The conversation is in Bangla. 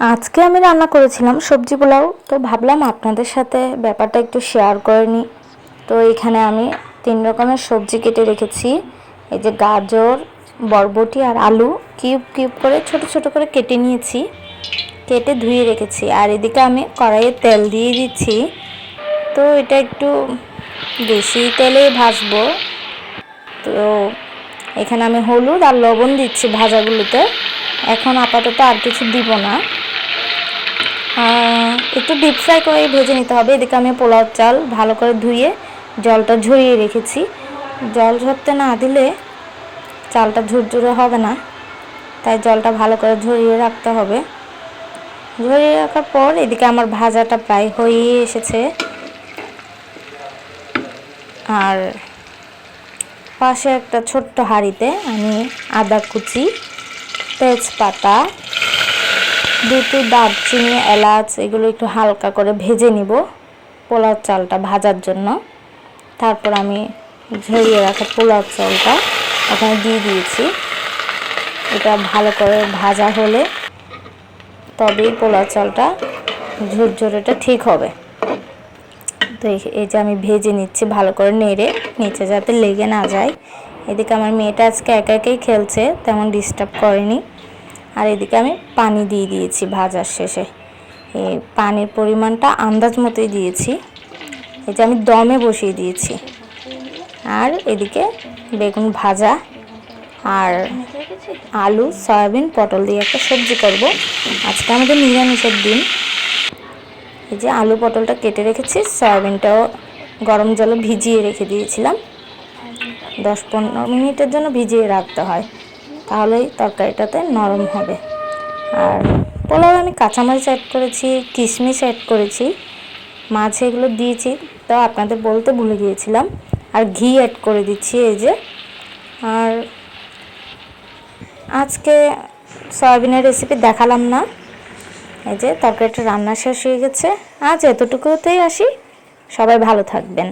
আজকে আমি রান্না করেছিলাম সবজি পোলাও, তো ভাবলাম আপনাদের সাথে ব্যাপারটা একটু শেয়ার করে নিই। তো এখানে আমি তিন রকমের সবজি কেটে রেখেছি। এই যে গাজর, বরবটি আর আলু কিউব কিউব করে ছোট ছোট করে কেটে নিয়েছি। কেটে ধুয়ে রেখেছি। আর এদিকে আমি কড়াইয়ে তেল দিয়ে দিচ্ছি। তো এটা একটু বেশি তেলেই ভাজবো। তো এখানে আমি হলুদ আর লবণ দিচ্ছি ভাজাগুলোতে। এখন আপাতত আর কিছু দিব না। একটু ডিপ ফ্রাই করে ভেজে নিতে হবে। এদিকে আমি পোলাও চাল ভালো করে ধুয়ে জলটা ঝরিয়ে রেখেছি। জল ঝরতে না দিলে চালটা ঝুরঝুরে হবে না। তাই জলটা ভালো করে ঝরিয়ে রাখতে হবে। ঝরিয়ে রাখার পর এদিকে আমার ভাজাটা প্রায় হয়ে এসেছে। আর পাশে একটা ছোট্ট হাঁড়িতে আমি আদা কুচি, তেজপাতা দুটো দারচিনি, এলাচ এগুলো একটু হালকা করে ভেজে নিব পোলাও চালটা ভাজার জন্য। তারপর আমি ঝরিয়ে রাখা পোলাও চালটা ওখানে দিয়ে দিয়েছি। এটা ভালো করে ভাজা হলে তবেই পোলাও চালটা ঝুরঝুরেটা ঠিক হবে। তো এই- যে আমি ভেজে নিচ্ছি ভালো করে নেড়ে, নিচে যাতে লেগে না যায়। এদিকে আমার মেয়েটা আজকে একা একাই খেলছে, তেমন ডিস্টার্ব করেনি। আর এদিকে আমি পানি দিয়ে দিয়েছি ভাজার শেষে। এই পানির পরিমাণটা আন্দাজ মতোই দিয়েছি। এই যে আমি দমে বসিয়ে দিয়েছি। আর এদিকে বেগুন ভাজা আর আলু, সয়াবিন, পটল দিয়ে একটা সবজি করব। আজকে আমাদের নিরামিষের দিন। এই যে আলু, পটলটা কেটে রেখেছি, সয়াবিনটাও গরম জলে ভিজিয়ে রেখে দিয়েছিলাম। দশ পনেরো মিনিটের জন্য ভিজিয়ে রাখতে হয়। তাহলেই তরকারিটাতে নরম হবে। আর পোলাও আমি কাঁচামরিচ অ্যাড করেছি, কিশমিশ অ্যাড করেছি, মাছ এগুলো দিয়েছি, তো আপনাদের বলতে ভুলে গিয়েছিলাম। আর ঘি অ্যাড করে দিচ্ছি এই যে। আর আজকে সয়াবিনের রেসিপি দেখালাম না। এই যে তরকারিটা রান্না শেষ হয়ে গেছে। আজ এতটুকুতেই আসি। সবাই ভালো থাকবেন।